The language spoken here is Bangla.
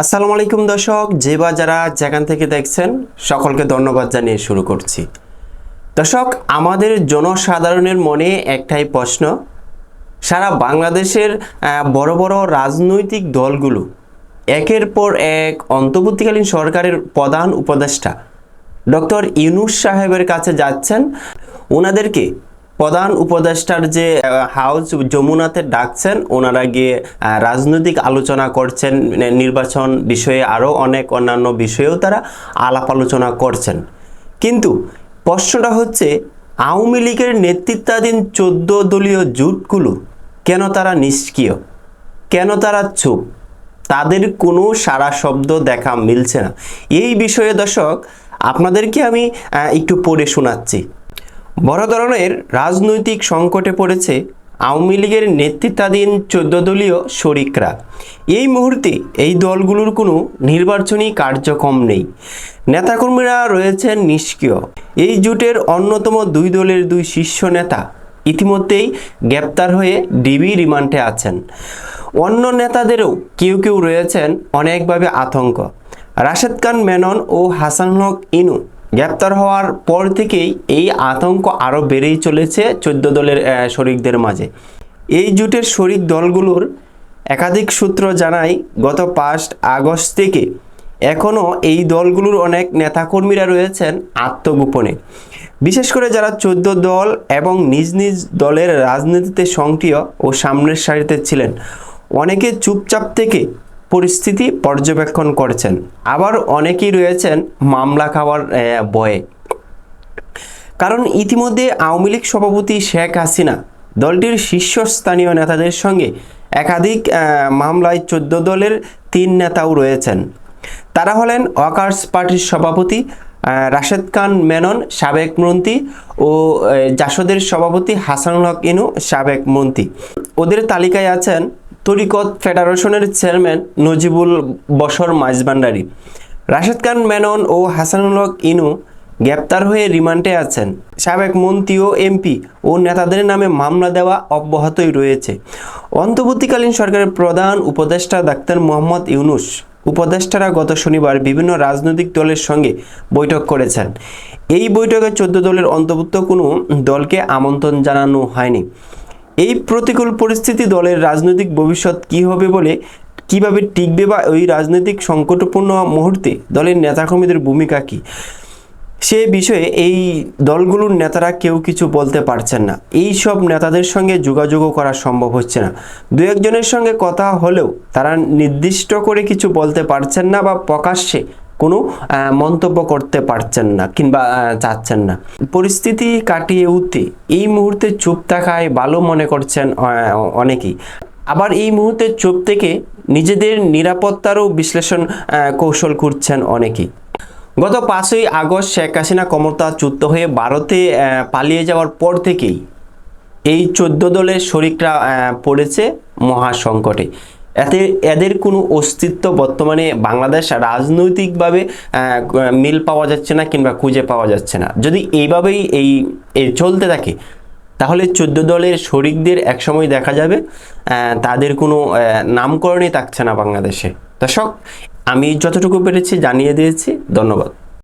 আসসালামু আলাইকুম দর্শক, যে বা যারা যেখান থেকে দেখছেন, সকলকে ধন্যবাদ জানিয়ে শুরু করছি। দর্শক, আমাদের জনসাধারণের মনে একটাই প্রশ্ন, সারা বাংলাদেশের বড় বড় রাজনৈতিক দলগুলো একের পর এক অন্তর্বর্তীকালীন সরকারের প্রধান উপদেষ্টা ডক্টর ইউনুস সাহেবের কাছে যাচ্ছেন। ওনাদেরকে প্রধান উপদেষ্টার যে হাউস যমুনাতে ডাকছেন, ওনারা গিয়ে রাজনৈতিক আলোচনা করছেন নির্বাচন বিষয়ে আরও অনেক অন্যান্য বিষয়েও তারা আলাপ আলোচনা করছেন। কিন্তু প্রশ্নটা হচ্ছে, আওয়ামী লীগের নেতৃত্বাধীন চোদ্দ দলীয় জোটগুলো কেন তারা নিষ্ক্রিয়? কেন তারা চুপ? তাদের কোনো সারা শব্দ দেখা মিলছে না। এই বিষয়ে দর্শক, আপনাদেরকে আমি একটু পড়ে শোনাচ্ছি। বড় ধরনের রাজনৈতিক সংকটে পড়েছে আওয়ামী লীগের নেতৃত্বাধীন চোদ্দ দলীয় শরিকরা। এই মুহূর্তে এই দলগুলোর কোনো নির্বাচনী কার্যক্রম নেই। নেতাকর্মীরা রয়েছেন নিষ্ক্রিয়। এই জোটের অন্যতম দুই দলের দুই শীর্ষ নেতা ইতিমধ্যেই গ্রেপ্তার হয়ে ডিবি রিমান্ডে আছেন। অন্য নেতাদেরও কেউ কেউ রয়েছেন অনেকভাবে আতঙ্ক। রাশেদ খান মেনন ও হাসান হক ইনু গ্রেপ্তার হওয়ার পর থেকেই এই আতঙ্ক আরও বেড়েই চলেছে চোদ্দ দলের শরিকদের মাঝে। এই জোটের শরিক দলগুলোর একাধিক সূত্র জানায়, গত পাঁচ আগস্ট থেকে এখনও এই দলগুলোর অনেক নেতাকর্মীরা রয়েছেন আত্মগোপনে। বিশেষ করে যারা চোদ্দ দল এবং নিজ নিজ দলের রাজনীতিতে সক্রিয় ও সামনের সারিতে ছিলেন, অনেকে চুপচাপ থেকে পরিস্থিতি পর্যবেক্ষণ করছেন। আবার অনেকেই রয়েছেন মামলা খাওয়ার ভয়ে কারণ ইতিমধ্যে আওয়ামী লীগ সভাপতি শেখ হাসিনা দলটির শীর্ষস্থানীয় নেতাদের সঙ্গে একাধিক মামলায় চোদ্দ দলের তিন নেতাও রয়েছেন। তারা হলেন ওয়াকার্স পার্টির সভাপতি রাশেদ খান মেনন, সাবেক মন্ত্রী ও জাসদের সভাপতি হাসানুল হক ইনু, সাবেক মন্ত্রী। ওদের তালিকায় আছেন তরিকত ফেডারেশনের চেয়ারম্যান নজিবুল বসর মাইজবান্ডারি রাশেদ খান, মেনন ও হাসানুল হক ইনু গ্রেপ্তার হয়ে রিমান্ডে আছেন। সাবেক মন্ত্রী ও এমপি ও নেতাদের নামে মামলা দেওয়া অব্যাহতই রয়েছে। অন্তর্বর্তীকালীন সরকারের প্রধান উপদেষ্টা ডাক্তার মোহাম্মদ ইউনুস, উপদেষ্টারা গত শনিবার বিভিন্ন রাজনৈতিক দলের সঙ্গে বৈঠক করেছেন। এই বৈঠকে চোদ্দ দলের অন্তর্ভুক্ত কোনো দলকে আমন্ত্রণ জানানো হয়নি। এই প্রতিকূল পরিস্থিতি দলের রাজনৈতিক ভবিষ্যৎ কী হবে বলে কীভাবে টিকবে বা ওই রাজনৈতিক সংকটপূর্ণ মুহূর্তে দলের নেতাকর্মীদের ভূমিকা কী? সে বিষয়ে এই দলগুলোর নেতারা কেউ কিছু বলতে পারছেন না। এই সব নেতাদের সঙ্গে যোগাযোগও করা সম্ভব হচ্ছে না। দু একজনের সঙ্গে কথা হলেও তারা নির্দিষ্ট করে কিছু বলতে পারছেন না বা প্রকাশ্যে কোনো মন্তব্য করতে পারছেন না কিংবা চাচ্ছেন না। পরিস্থিতি কাটিয়ে উঠতে এই মুহূর্তে চুপ থাকায় ভালো মনে করছেন অনেকেই। আবার এই মুহূর্তে চুপ থেকে নিজেদের নিরাপত্তারও বিশ্লেষণ কৌশল করছেন অনেকেই। গত পাঁচই আগস্ট শেখ হাসিনা ক্ষমতাচ্যুত হয়ে ভারতে পালিয়ে যাওয়ার পর থেকেই এই চোদ্দ দলের শরিকরা পড়েছে মহাসংকটে। এতে এদের কোনো অস্তিত্ব বর্তমানে বাংলাদেশ রাজনৈতিকভাবে মিল পাওয়া যাচ্ছে না কিংবা খুঁজে পাওয়া যাচ্ছে না। যদি এইভাবেই এই চলতে থাকে, তাহলে চোদ্দ দলের শরিকদের একসময় দেখা যাবে তাদের কোনো নামকরণই থাকছে না বাংলাদেশে। দর্শক, আমি যতটুকু পেরেছি জানিয়ে দিয়েছি। ধন্যবাদ।